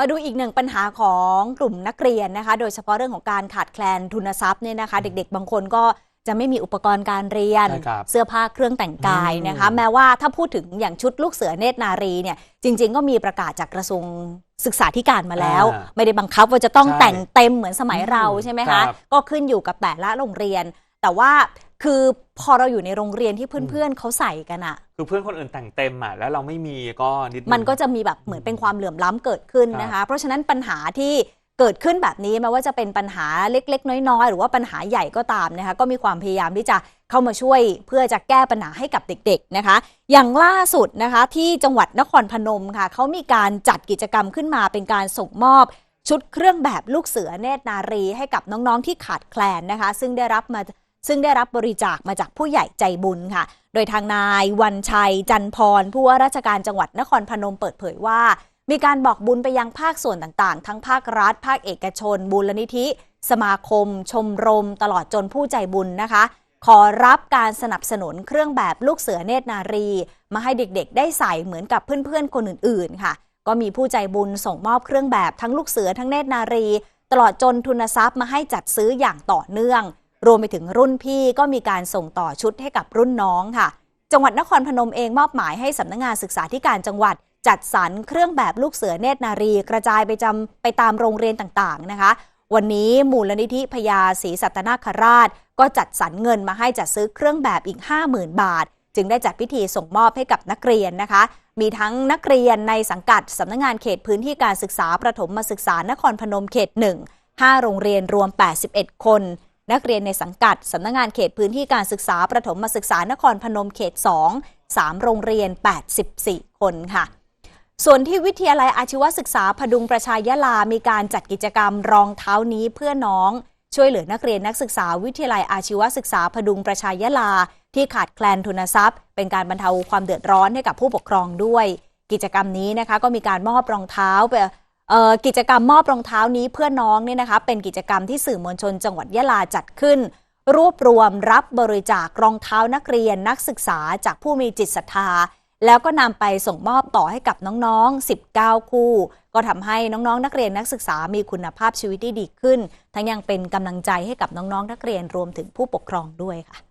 มาดูอีกหนึ่งปัญหาของกลุ่มนักเรียนนะคะ โดยเฉพาะเรื่องของการขาดแคลนทุนทรัพย์เนี่ยนะคะ เด็กๆ บางคนก็จะไม่มีอุปกรณ์การเรียนใช่ครับเสื้อผ้าเครื่องแต่งกายนะคะอืมแม้ว่าถ้าพูดถึงอย่างชุดลูกเสือเนตรนารีเนี่ยจริง ๆ ก็มีประกาศจากกระทรวงศึกษาธิการมาแล้วอ่าไม่ได้บังคับว่าจะต้องใช่แต่งเต็มเหมือนสมัยเราอืมใช่ไหมครัคะบก็ขึ้นอยู่กับแต่ละโรงเรียน แต่ว่าคือพอเราอยู่ในโรงเรียนที่เพื่อนๆเขาใส่กันอะ คือเพื่อนคนอื่นแต่งเต็มอะแล้วเราไม่มีก็นิดง มันก็จะมีแบบเหมือนเป็นความเหลื่อมล้ำเกิดขึ้นนะคะ เพราะฉะนั้นปัญหาที่เกิดขึ้นแบบนี้แม้ว่าจะเป็นปัญหาเล็ก ๆ น้อยๆ หรือว่าปัญหาใหญ่ก็ตามนะคะ ก็มีความพยายามที่จะเข้ามาช่วยเพื่อจะแก้ปัญหาให้กับเด็ก ๆนะคะ อย่างล่าสุดนะคะที่จังหวัดนครพนมค่ะเขามีการจัดกิจกรรมขึ้นมาเป็นการส่งมอบ ชุดเครื่องแบบลูกเสือเนตรนารีให้กับน้องๆที่ขาดแคลนนะคะ ซึ่งได้รับมา ซึ่งได้รับบริจาคมาจากผู้ใหญ่ใจบุญค่ะ โดยทางนายวันชัยจันพร ผู้ว่าราชการจังหวัดนครพนมเปิดเผยว่า มีการบอกบุญไปยังภาคส่วนต่างๆ ทั้งภาครัฐ ภาคเอกชนบูรณิธิ สมาคม ชมรม ตลอดจนผู้ใจบุญนะคะ ขอรับการสนับสนุนเครื่องแบบลูกเสือเนตรนารี มาให้เด็กๆ ได้ใส่เหมือนกับเพื่อนๆคนอื่นๆ ค่ะ ก็มีผู้ใจบุญส่งมอบเครื่องแบบทั้งลูกเสือทั้งเนตรนารี ตลอดจนทุนทรัพย์มาให้จัดซื้ออย่างต่อเนื่อง รวมไปถึงรุ่นพี่ก็มีการส่งต่อชุดให้กับรุ่นน้องค่ะ จังหวัดนครพนมเองมอบหมายให้สำนักงานศึกษาธิการจังหวัดจัดสรรเครื่องแบบลูกเสือเนตรนารี กระจายไปจำไปตามโรงเรียนต่างๆนะคะ วันนี้มูลนิธิพญาศรีสัตนาคราช ก็จัดสรรเงินมาให้จัดซื้อเครื่องแบบอีก 50,000 บาท จึงได้จัดพิธีส่งมอบให้กับนักเรียนนะคะ มีทั้งนักเรียนในสังกัดสำนักงานเขตพื้นที่การศึกษาประถมศึกษานครพนมเขต1 5โรงเรียนรวม 81 คน นักเรียนในสังกัดสำนักงานเขตพื้นที่การศึกษาประถมศึกษานครพนมเขต 2 3 โรงเรียน 84 คนค่ะ ส่วนที่วิทยาลัยอาชีวศึกษาพดุงประชายลา มีการจัดกิจกรรมรองเท้านี้เพื่อน้อง ช่วยเหลือนักเรียนนักศึกษาวิทยาลัยอาชีวศึกษาพดุงประชายลา ที่ขาดแคลนทุนทรัพย์ เป็นการบรรเทาความเดือดร้อนให้กับผู้ปกครองด้วย กิจกรรมนี้นะคะก็มีการมอบรองเท้าไป กิจกรรมมอบรองเท้านี้เพื่อน้องเนี่ยนะคะเป็นกิจกรรมที่สื่อมวลชนจังหวัดยะลาจัดขึ้น รวบรวมรับบริจาครองเท้านักเรียนนักศึกษาจากผู้มีจิตศรัทธา แล้วก็นำไปส่งมอบต่อให้กับน้องๆ 19 คู่ ก็ทำให้น้องๆ นักเรียนนักศึกษามีคุณภาพชีวิตที่ดีขึ้น ทั้งยังเป็นกำลังใจให้กับน้องๆ นักเรียนรวมถึงผู้ปกครองด้วยค่ะ